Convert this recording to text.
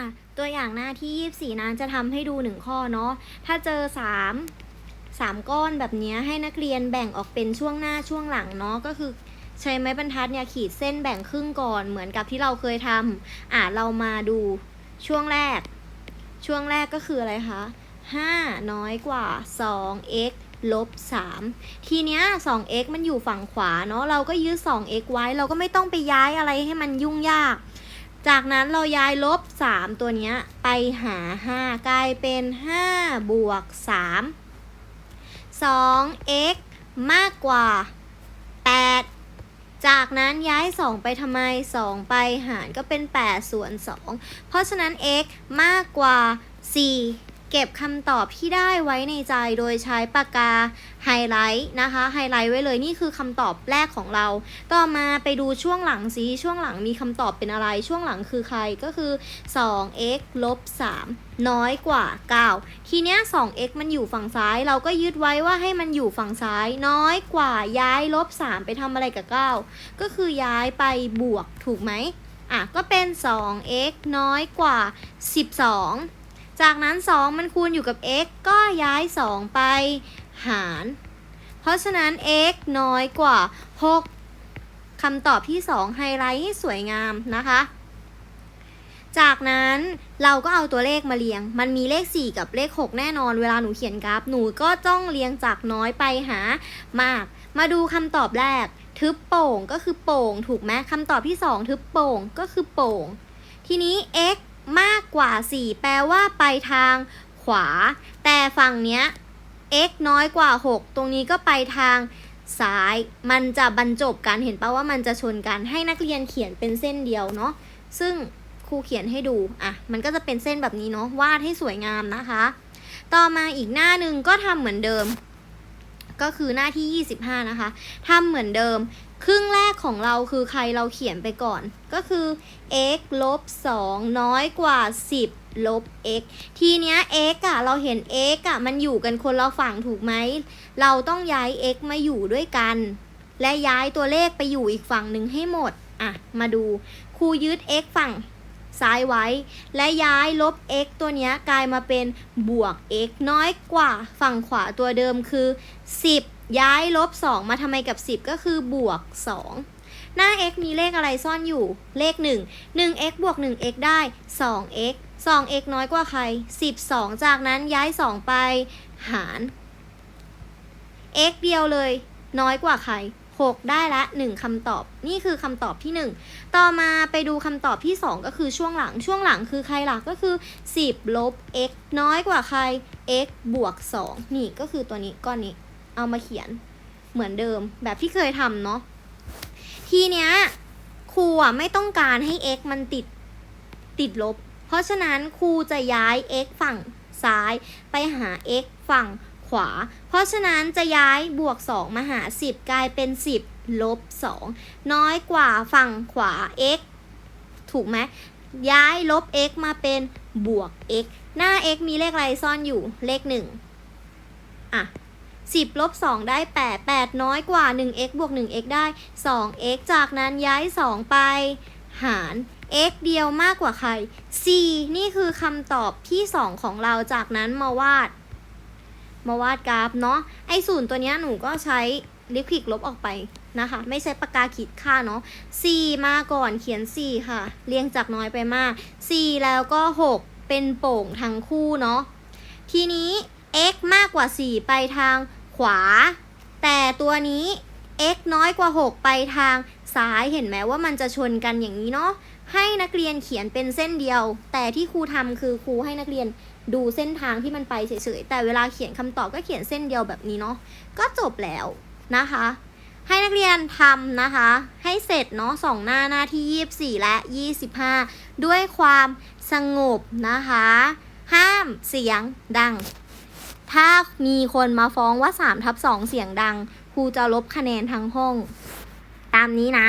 อะตัวอย่างหน้าที่ 24นะจะทำให้ดูหนึ่งข้อเนาะ ถ้าเจอ 3 3 ก้อนแบบนี้ให้นักเรียนแบ่งออกเป็นช่วงหน้าช่วงหลังเนาะก็คือใช้ไม้บรรทัดเนี่ยขีดเส้นแบ่งครึ่งก่อนเหมือนกับที่เราเคยทำอะเรามาดูช่วงแรก ช่วงแรกก็คืออะไรคะ5 น้อยกว่า 2x ลบ 3 ทีเนี้ย 2x มันอยู่ฝั่งขวาเนาะเราก็ยืด 2x ไว้ เราก็ไม่ต้องไปย้ายอะไรให้มันยุ่งยาก จากนั้นเราย้ายลบ 3 ตัวนี้ไปหา 5 กลายเป็น 5 บวก 3 2x มากกว่า 8 จากนั้นย้าย 2 ไปทำไม 2 ไปหารก็เป็น 8 ส่วน 2 เพราะฉะนั้น x มากกว่า 4 เก็บคำตอบที่ได้ไว้ในใจโดยใช้ปากกาไฮไลท์นะคะไฮไลท์ไว้เลยนี่คือคำตอบแรกของเรา ต่อมาไปดูช่วงหลังซิช่วงหลังมีคำตอบเป็นอะไร ช่วงหลังคือใครก็คือ 2x ลบ 3 น้อยกว่า 9 ทีเนี้ย 2x มันอยู่ฝั่งซ้าย เราก็ยึดไว้ว่าให้มันอยู่ฝั่งซ้าย น้อยกว่าย้ายลบ 3 ไปทำอะไรกับ 9 ก็คือย้ายไปบวกถูกไหมอะก็เป็น 2x น้อยกว่า 12 จากนั้น 2 มันคูณอยู่กับ x ก็ย้าย 2 ไปหาร เพราะฉะนั้น x น้อยกว่า 6คำตอบที่ 2 ไฮไลท์ให้สวยงามนะคะ จากนั้นเราก็เอาตัวเลขมาเรียง มันมีเลข 4 กับเลข 6 แน่นอน เวลาหนูเขียนกราฟ หนูก็ต้องเรียงจากน้อยไปหามาก มาดูคำตอบแรก ทึบโป่งก็คือโป่ง ถูกไหมคำตอบที่ 2 ทึบโป่งก็คือโป่ง ทีนี้ x กว่า 4 แปลว่าไปทางขวา แต่ฝั่งเนี้ย x น้อยกว่า 6 ตรงนี้ก็ไปทางซ้าย มันจะบรรจบกันเห็นปะว่ามันจะชนกันให้นักเรียนเขียนเป็นเส้นเดียวเนาะซึ่งครูเขียนให้ดูอะมันก็จะเป็นเส้นแบบนี้เนาะวาดให้สวยงามนะคะ ต่อมาอีกหน้าหนึ่งก็ทำเหมือนเดิม ก็คือหน้าที่ 25 นะคะทำเหมือนเดิม ครึ่งแรกของเราคือใครเราเขียนไปก่อน ก็คือ x ลบ2น้อยกว่า 10 ลบ x ทีเนี้ย x อะเราเห็น x อะมันอยู่กันคนละฝั่งถูกไหม เราต้องย้าย x มาอยู่ด้วยกัน และย้ายตัวเลขไปอยู่อีกฝั่งหนึ่งให้หมด อะ มาดู ครูยึด x ฝั่งซ้ายไว้ และย้ายลบ x ตัวเนี้ยกลายมาเป็นบวก x น้อยกว่าฝั่งขวาตัวเดิมคือ 10 ย้ายลบ 2 มาทำไมกับ 10 ก็คือบวก 2 หน้า x มีเลขอะไรซ่อนอยู่ เลข 1 1x บวก 1x ได้ 2x 2x น้อยกว่าใคร 12 จากนั้นย้าย 2 ไปหาร x เดียวเลย น้อยกว่าใคร 6 ได้ละ 1คำตอบ นี่คือคำตอบที่ 1 ต่อมาไปดูคำตอบที่ 2 ก็คือช่วงหลัง ช่วงหลังคือใครล่ะก็คือ 10 ลบ x น้อยกว่าใคร x บวก 2 นี่ก็คือตัวนี้ก้อนนี้ เอามาเขียนเหมือนเดิมแบบที่เคยทำเนาะทีเนี้ยครูอะไม่ต้องการให้ x มันติดติดลบ เพราะฉะนั้นครูจะย้าย x ฝั่งซ้ายไปหา x ฝั่งขวา เพราะฉะนั้นจะย้ายบวก 2 มาหา 10 กลายเป็น 10 ลบ 2 น้อยกว่าฝั่งขวา x ถูกไหมย้ายลบ x มาเป็นบวก x หน้า x มีเลขอะไรซ่อนอยู่เลข 1 อะ 10ลบ2ได้ 8 8 น้อยกว่า 1x บวก 1x ได้ 2x จากนั้นย้าย 2 ไป หาร x เดียวมากกว่าใคร c นี่คือคำตอบที่ 2 ของเราจากนั้นมาวาด มาวาดกราฟเนาะไอศูนย์ตัวนี้หนูก็ใช้ลิควิกลบออกไปนะคะ ไม่ใช้ปากกาขีดค่าเนาะ c มาก่อนเขียน c ค่ะ เรียงจากน้อยไปมาก c แล้วก็ 6 เป็นโป่งทั้งคู่เนาะทีนี้ x มากกว่า 4 ไปทาง ขวา แต่ตัวนี้ x น้อยกว่า 6 ไปทางซ้ายเห็นไหมว่ามันจะชนกันอย่างนี้เนาะให้นักเรียนเขียนเป็นเส้นเดียว แต่ที่ครูทำคือครูให้นักเรียนดูเส้นทางที่มันไปเฉยๆแต่เวลาเขียนคำตอบก็เขียนเส้นเดียวแบบนี้เนาะก็จบแล้วนะคะ ให้นักเรียนทำนะคะ ให้เสร็จเนาะสองหน้าหน้าที่ 24 และ 25 ด้วยความสงบนะคะ ห้ามเสียงดัง ถ้ามีคนมาฟ้องว่า3ทับ2เสียงดัง ครูจะลบคะแนนทั้งห้อง ตามนี้นะ